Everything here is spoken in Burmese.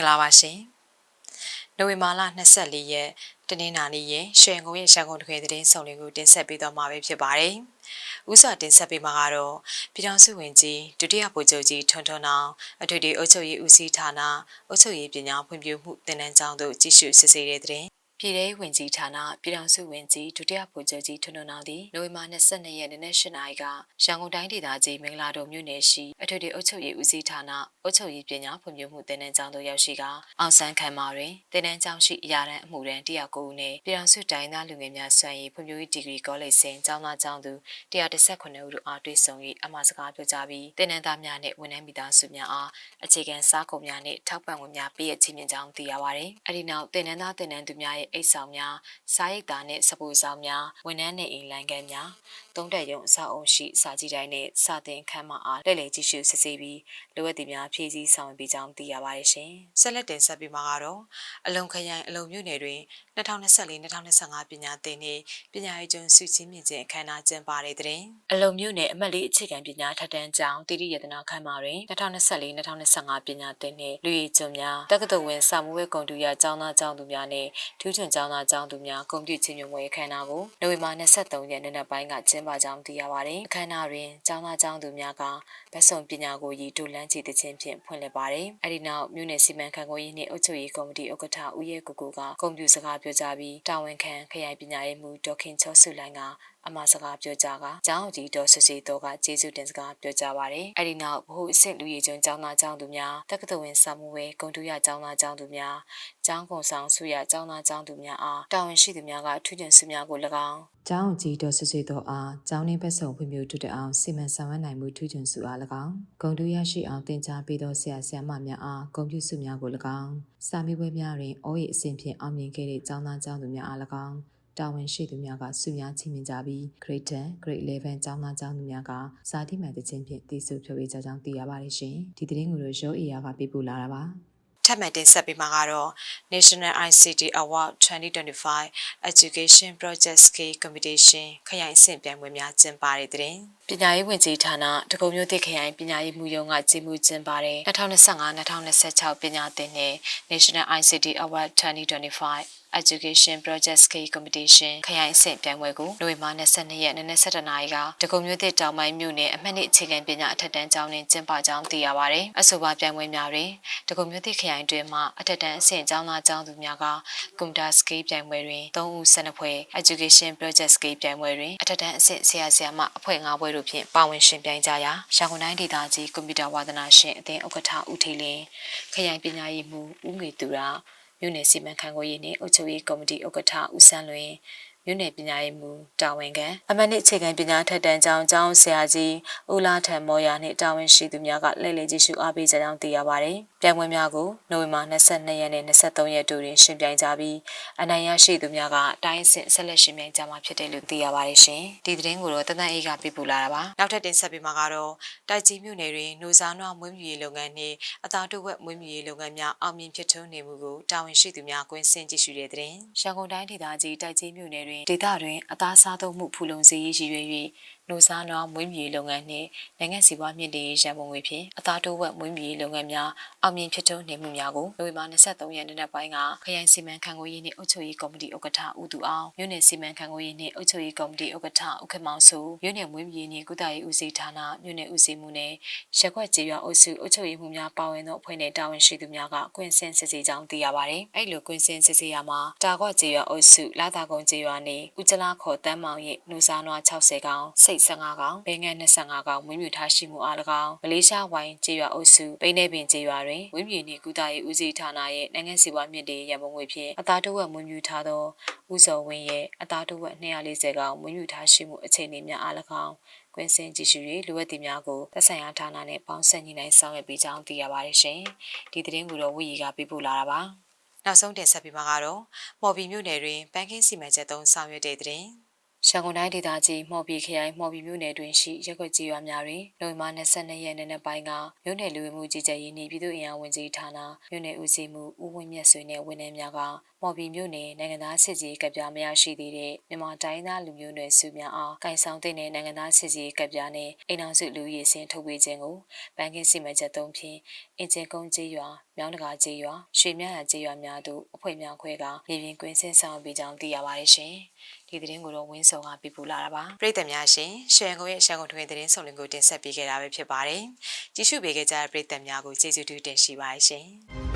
င်္ဂလာပါရှင်။နိုဝင်ဘာလ24ရက်တနင်္လာနေ့ရက်ရှယ်ကုန်းရဲ့ရှာကုန်တခွေသတင်းဆောင်လေးကိုတင်ဆက်ပေးသွားမှာပဲဖြစ်ပါတယ်။ဥစွာတင်ဆက်ပေးမှာကတော့ပြည်ထောင်စုဝင်ကြီးဒုတိယဗိုလ်ချုပ်ကြီးထွန်းထွန်းအောင်အထွေထွေအုပ်ချုပ်ရေးဦးစီးဌာနအုပ်ချုပ်ရေးပညာဖွံ့ဖြိုးမှုသင်တန်းကျောင်းတို့ကြီးစုစစ်ဆေးတဲ့သတင်း ပြည်ထောင်ဝင်ကြီးဌာနပြည်ထောင်စုဝင်ကြီးဒုတိယဗိုလ်ချုပ်ကြီးထွန်းထွန်းအောင်သည်နိုဝင်ဘာ22ရက်နေ့နဲ့8နာရီကရန်ကုန်တိုင်းဒေသကြီးမင်္ဂလာတုံမြို့နယ်ရှိအထွေထွေအုပ်ချုပ်ရေးဦးစီးဌာနအုပ်ချုပ်ရေးပညာဖွံ့ဖြိုးမှုသင်တန်းကျောင်းသို့ရောက်ရှိကအောင်ဆန်းခံမာတွင်သင်တန်းကျောင်းရှိအရာတန်းအမှုတန်း109ဦးနှင့်ပြည်ထောင်စုတိုင်းသားလူငယ်များဆွမ်းရည်ဖွံ့ဖြိုးရေးဒီဂရီကောလိပ်စင်ကျောင်းသားကျောင်းသူ118ဦးတို့အားတွေ့ဆုံ၍အမှာစကားပြောကြားပြီးသင်တန်းသားများနှင့်ဝန်ထမ်းမိသားစုများအားအခြေခံစားကုန်များနှင့်ထောက်ပံ့ဝင်များပေးရခြင်းမြင့်ကြောင်းသိရပါသည်။အဲဒီနောက်သင်တန်းသားသင်တန်းသူများရဲ့အိတ်ဆောင်များစားရိတ်သားနှင့်စပူဆောင်များဝန်ထမ်းနှင့်အိမ်လန်ကန်များသုံးတက်ရုံအဆောက်အုံရှိစာကြည့်တိုင်းနှင့်စာသင်ခန်းမအားလက်လည်ကြည့်ရှုစစ်ဆေးပြီးလိုအပ်သည့်များဖြည့်ဆည်းဆောင်ရွက်ပေးကြောင်းသိရပါတယ်ရှင်။ဆက်လက်တင်ဆက်ပေးမှာကတော့အလုံခရိုင်အလုံမြို့နယ်တွင်2024-2025ပညာသင်နှင့်ပညာရေးကျွန်းစုချင်းမြင့်ခြင်းအခမ်းအနားကျင်းပတဲ့တဲ့အလုံမြို့နယ်အမတ်လေးအခြေခံပညာထက်တန်းကျောင်းတိရိယတနာခန်းမှာတွင်2024-2025ပညာသင်နှင့်လူရည်ကျွန်းများတက္ကသိုလ်ဝင်စာမှုဝဲကွန်တူရကျောင်းသားကျောင်းသူများနှင့်ထူးချွန်ကျောင်းသားကျောင်းသူများဂုဏ်ပြုချင်းမြင့်ဝဲအခမ်းအနားကိုနိုဝင်ဘာ23ရက်နေ့နက်ပိုင်းကကျင်းပကြောင်းသိရပါတယ်။အခမ်းအနားတွင်ကျောင်းသားကျောင်းသူများကဗတ်စုံပညာကိုရည်တူလန်းချီတခြင်းဖြင့်ဖွင့်လှစ်ပါတယ်။အဲဒီနောက်မြို့နယ်စီမံခန့်ခွဲရေးနှင့်အုပ်ချုပ်ရေးကော်မတီဥက္ကဋ္ဌဦးရဲကိုကိုကဂုဏ်ပြုစကားပြောကြားပြီးတာဝန်ခံခရိုင်ပညာရေးမှူးဒေါက်ခင်ချောစုလိုင်းကအမှားစကားပြောကြားကကျောင်းကြီးတော်ဆွေတော်ကကျေးဇူးတင်စကားပြောကြားပါတယ်။အဲဒီနောက်ဘ ਹੁ အဆင့်လူရည်ကျွန်းကျောင်းသားကျောင်းသူများတက္ကသိုလ်ဝင်စာမှုဝဲဂုံတူရကျောင်းသားကျောင်းသူများကျောင်းကုန်ဆောင်ဆုရကျောင်းသားကျောင်းသူများအားတာဝန်ရှိသူများကထူးချွန်ဆုများကို၎င်းကျောင်းကြီးတော်ဆွေတော်အားကျောင်းနှင်းဘက်ဆောင်ဖွံ့ဖြိုးတိုးတက်အောင်စီမံဆောင်ရွက်နိုင်မှုထူးချွန်ဆုအား၎င်းဂုံတူရရှိအောင်တင် जा ပေးသောဆရာဆရာမများအားဂုဏ်ပြုဆုများကို၎င်းစာမေးပွဲများတွင်အော်ရီအဆင့်ဖြင့်အောင်မြင်ခဲ့တဲ့ကျောင်းသားကျောင်းသူများအား၎င်း တာဝန်ရှိသူများကဆုများချီးမြှင့်ကြပြီး Grade 10 Grade 11ကျောင်းသားကျောင်းသူများကစာတိမှန်တဲ့ချင်းဖြင့်တည်ဆူဖြိုးပေးကြကြောင်းသိရပါတယ်ရှင်။ဒီသတင်းကိုတော့ရောအေယာကပေးပို့လာတာပါ။ထပ်မံတင်ဆက်ပေးမှာကတော့ National ICT Award 2025 Education Project Scale Competition ခရိုင်အဆင့်ပြိုင်ပွဲများကျင်းပတဲ့တဲ့ပညာရေးဝန်ကြီးဌာနတကုံမျိုးသစ်ခရိုင်ပညာရေးမှုရုံးကကြီးမှုကျင်းပတဲ့2025-2026ပညာသင်နှစ် National ICT Award 2025 Education Project Scale Competition ခရိုင်အဆင့်ပြိုင်ပွဲကိုနိုဝင်ဘာ22ရက်နေ့နက်7:00နာရီကတကုံမြို့သစ်တောင်ပိုင်းမြို့နယ်အမှတ်နှစ်အခြေခံပညာအထက်တန်းကျောင်းတွင်ကျင်းပကြောင်းသိရပါဗျ။အဆိုပါပြိုင်ပွဲများတွင်တကုံမြို့သစ်ခရိုင်တွင်မှအထက်တန်းအဆင့်ကျောင်းသားကျောင်းသူများက Computer Scale ပြိုင်ပွဲတွင်3ဦး12ဖွဲ့ Education Project Scale ပြိုင်ပွဲတွင်အထက်တန်းအဆင့်ဆရာဆရာမအဖွဲ့5ဖွဲ့တို့ဖြင့်ပါဝင်ရှင်ပြိုင်ကြရာရန်ကုန်တိုင်းဒေသကြီးကွန်ပျူတာဝါသနာရှင်အသင်းဥက္ကဋ္ဌဦးထေလင်းခရိုင်ပညာရေးမှူးဦးငွေသူရ မြို့နယ်စီမံခန့်ခွဲရေးနှင့်အုပ်ချုပ်ရေးကော်မတီဥက္ကဋ္ဌဦးစန်းလွင် မြို့နယ်ပညာရေးမှူးတာဝန်ခံအမနစ်အခြေခံပညာထက်တန်းကျောင်းကျောင်းဆရာကြီးဦးလာထံမော်ယာနှင့်တာဝန်ရှိသူများကလက်လက်ကြည့်ရှုအားပေးကြကြောင်းသိရပါတယ်။ပြိုင်ပွဲများကိုနိုဝင်ဘာ22ရက်နဲ့23ရက်တို့တွင်ရှင်ပြိုင်ကြပြီးအနိုင်ရရှိသူများကတိုင်းအဆင့်ဆက်လက်ရှင်ပြိုင်ကြမှာဖြစ်တယ်လို့သိရပါတယ်ရှင်။ဒီသတင်းကိုတော့တသန့်အေးကပြပူလာတာပါ။နောက်ထပ်တင်ဆက်ပေးမှာကတော့တိုက်ကြီးမြို့နယ်တွင်နိုစားနွားမွေးမြူရေးလုပ်ငန်းနှင့်အသားတုပ်ဝက်မွေးမြူရေးလုပ်ငန်းများအောင်မြင်ဖြစ်ထွန်းနေမှုကိုတာဝန်ရှိသူများကွင်းဆင်ကြည့်ရှုတဲ့သတင်း။ရန်ကုန်တိုင်းဒေသကြီးတိုက်ကြီးမြို့နယ်တွင်ဒေသတွင်အသားစားသုံးမှုဖူလုံစေရေးရည်ရွယ်၍ နိုစားနွားမွေးမြူရေးလုပ်ငန်းနှင့်နိုင်ငံစီးပွားမြင့်တင်ရေးရန်ပုံငွေဖြင့်အသားတိုးဝက်မွေးမြူရေးလုပ်ငန်းများအောင်မြင်ဖြစ်ထွန်းနေမှုများကိုနိုဝင်ဘာ23ရက်နေ့နက်ပိုင်းကခရိုင်စီမံခန့်ခွဲရေးနှင့်အုပ်ချုပ်ရေးကော်မတီဥက္ကဋ္ဌဦးသူအောင်မြို့နယ်စီမံခန့်ခွဲရေးနှင့်အုပ်ချုပ်ရေးကော်မတီဥက္ကဋ္ဌဦးခင်မောင်စုမြို့နယ်မွေးမြူရေးနှင့်ကုသရေးဦးစီးဌာနမြို့နယ်ဦးစီးမှုနှင့်ရက်ွက်ကြေးရွာအုပ်စုအုပ်ချုပ်ရေးမှုများပါဝင်သောအဖွဲ့နှင့်တာဝန်ရှိသူများကကွင်းစင်စစ်ဆေးကြောင်းသိရပါသည်။အဲ့လိုကွင်းစင်စစ်ဆေးရမှာတာကွက်ကြေးရွာအုပ်စုလာတာကုန်းကြေးရွာနှင့်ဦးကျလာခေါ်တန်းမောင်၏နူစားနွား60ကောင်စိတ်15ကောင်ဘင်ငယ်25ကောင်ဝင်းမြူထားရှိမှုအား၎င်းမလေးရှားဝိုင်းကြေးရွာအုပ်စုပိန်းနေပင်ကြေးရွာတွင်ဝင်းမြူနှင့်ကုသရေးဦးစီးဌာနရဲ့နိုင်ငံစီးပွားမြင့်တင်ရန်ပုံငွေဖြင့်အသားတဝက်မွေးမြူထားသောဦးစောဝင်းရဲ့အသားတဝက်240ကောင်မွေးမြူထားရှိမှုအခြေအနေများအား၎င်းကွင်းစင်ကြည့်ရှု၍လိုအပ်သည့်များကိုသက်ဆိုင်ရာဌာနနဲ့ပေါင်းစပ်ညှိနှိုင်းဆောင်ရွက်ပေးကြောင်းသိရပါတယ်ရှင်။ဒီသတင်းကိုတော့ဝီရီကပေးပို့လာတာပါ။နောက်ဆုံးတင်ဆက်ပေးမှာကတော့မော်ဘီမြို့နယ်တွင်ပန်းကင်းစီမံချက်သုံးဆောင်ရွက်တဲ့တဲ့ ရန်ကုန်တိုင်းဒေသကြီးမော်ဘီခရိုင်မော်ဘီမြို့နယ်တွင်ရှိရက်ွက်ကြီးရွာများတွင်နိုဝင်ဘာ22ရက်နေ့နက်ပိုင်းကမြို့နယ်လူဝင်မှုကြီးကြပ်ရေးနှင့်ပြည်သူ့အင်အားဝန်ကြီးဌာနမြို့နယ်ဦးစီးမှုဦးဝင်းမြတ်ဆွေနှင့်ဝန်ထမ်းများကမော်ဘီမြို့နယ်နိုင်ငံသားစစ်ကြီးကပ်ပြားမရရှိသေးတဲ့မြန်မာတိုင်းသားလူမျိုးနွယ်စုများအားကင်ဆောင်တဲ့နိုင်ငံသားစစ်ကြီးကပ်ပြားနဲ့အိမ်အောင်စုလူရေးစင်ထုတ်ပေးခြင်းကိုဘန်ကင်းစီမံချက်သုံးဖြင့်အင်ဂျင်ကုန်းကျေးရွာမြောင်းတကာကျေးရွာရွှေမြရကျေးရွာများသို့အဖွဲ့များခွဲကမြေပြင်ကွင်းဆင်းဆောင်ပေးကြောင်းသိရပါတယ်ရှင်ဒီသတင်းကိုတော့ဝင်းစောကပြပူလာတာပါပြည်သက်များရှင်ရှယ်ကုန်းရဲ့ရှယ်ကုန်းထွေသတင်းဆောင်လင်ကိုတင်ဆက်ပေးခဲ့တာပဲဖြစ်ပါတယ်ကြည့်ရှုပေးခဲ့ကြတဲ့ပြည်သက်များကိုကျေးဇူးတင်ရှိပါတယ်ရှင်